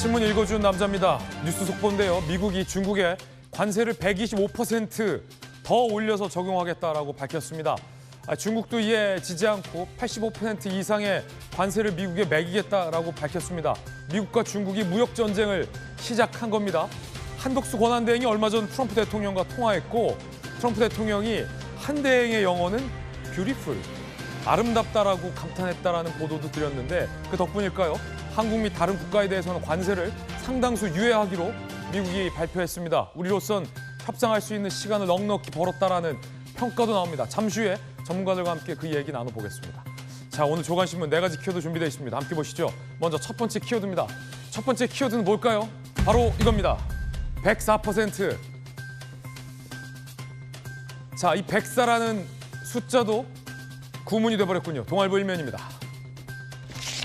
신문 읽어준 남자입니다. 뉴스 속보인데요. 미국이 중국에 관세를 125%더 올려서 적용하겠다라고 밝혔습니다. 아, 중국도 이에 지지 않고 85% 이상의 관세를 미국에 매기겠다라고 밝혔습니다. 미국과 중국이 무역 전쟁을 시작한 겁니다. 한독수 권한대행이 얼마 전 트럼프 대통령과 통화했고 트럼프 대통령이 한대행의 영어는 뷰티풀 아름답다라고 감탄했다라는 보도도 드렸는데 그 덕분일까요? 한국 및 다른 국가에 대해서는 관세를 상당수 유예하기로 미국이 발표했습니다. 우리로선 협상할 수 있는 시간을 넉넉히 벌었다라는 평가도 나옵니다. 잠시 후에 전문가들과 함께 그 얘기 나눠보겠습니다. 자, 오늘 조간신문 네 가지 키워드 준비되어 있습니다. 함께 보시죠. 먼저 첫 번째 키워드입니다. 첫 번째 키워드는 뭘까요? 바로 이겁니다. 104%. 자, 이 104라는 숫자도 구문이 돼버렸군요. 동아일보 일면입니다.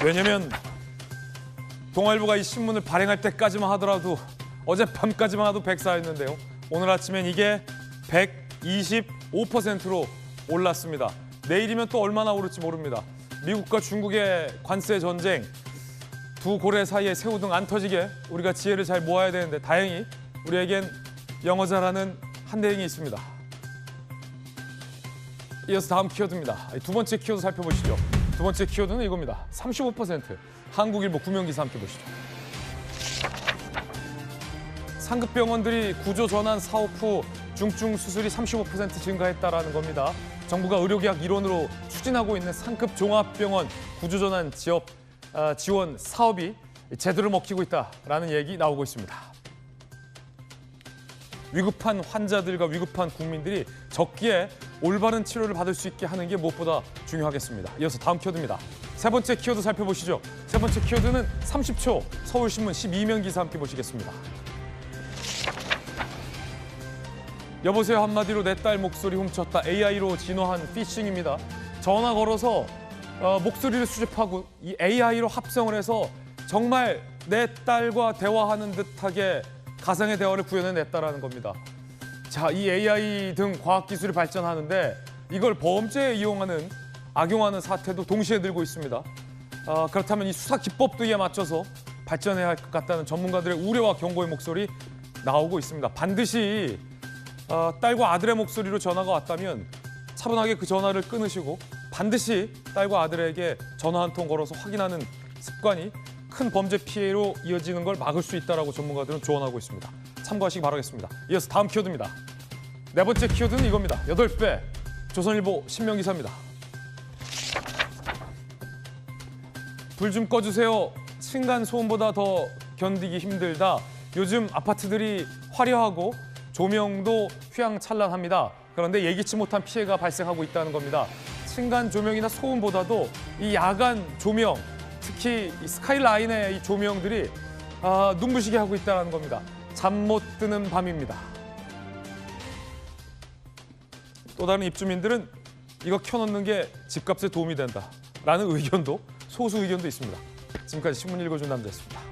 왜냐면 동아일보가 이 신문을 발행할 때까지만 하더라도 어젯밤까지만 해도 104였는데요. 오늘 아침엔 이게 125%로 올랐습니다. 내일이면 또 얼마나 오를지 모릅니다. 미국과 중국의 관세 전쟁, 두 고래 사이에 새우 등 안 터지게 우리가 지혜를 잘 모아야 되는데 다행히 우리에겐 영어 잘하는 한대행이 있습니다. 이어서 다음 키워드입니다. 두 번째 키워드 살펴보시죠. 두 번째 키워드는 이겁니다. 35%. 한국일보 구명기사 함께 보시죠. 상급 병원들이 구조 전환 사업 후 중증 수술이 35% 증가했다라는 겁니다. 정부가 의료계약 일원으로 추진하고 있는 상급 종합병원 구조 전환 지업 아, 지원 사업이 제대로 먹히고 있다라는 얘기 나오고 있습니다. 위급한 환자들과 위급한 국민들이 적기에 올바른 치료를 받을 수 있게 하는 게 무엇보다 중요하겠습니다. 이어서 다음 키워드입니다. 세 번째 키워드 살펴보시죠. 세 번째 키워드는 30초 서울신문 12면 기사 함께 보시겠습니다. 여보세요 한마디로 내 딸 목소리 훔쳤다 AI로 진화한 피싱입니다. 전화 걸어서 어, 목소리를 수집하고 이 AI로 합성을 해서 정말 내 딸과 대화하는 듯하게 가상의 대화를 구현해냈다라는 겁니다. 자, 이 AI 등 과학 기술이 발전하는데 이걸 범죄에 이용하는 악용하는 사태도 동시에 늘고 있습니다. 아, 그렇다면 이 수사 기법도 이에 맞춰서 발전해야 할 것 같다는 전문가들의 우려와 경고의 목소리 나오고 있습니다. 반드시 어, 딸과 아들의 목소리로 전화가 왔다면 차분하게 그 전화를 끊으시고 반드시 딸과 아들에게 전화 한 통 걸어서 확인하는 습관이 큰 범죄 피해로 이어지는 걸 막을 수 있다라고 전문가들은 조언하고 있습니다. 참고하시기 바라겠습니다. 이어서 다음 키워드입니다. 네 번째 키워드는 이겁니다. 여덟 배 조선일보 신명 기사입니다. 불 좀 꺼주세요. 층간 소음보다 더 견디기 힘들다. 요즘 아파트들이 화려하고 조명도 휘황찬란합니다. 그런데 예기치 못한 피해가 발생하고 있다는 겁니다. 층간 조명이나 소음보다도 이 야간 조명, 특히 이 스카이라인의 이 조명들이 아, 눈부시게 하고 있다는 겁니다. 잠 못 드는 밤입니다. 또 다른 입주민들은 이거 켜놓는 게 집값에 도움이 된다라는 의견도 소수 의견도 있습니다. 지금까지 신문 읽어준 남자였습니다.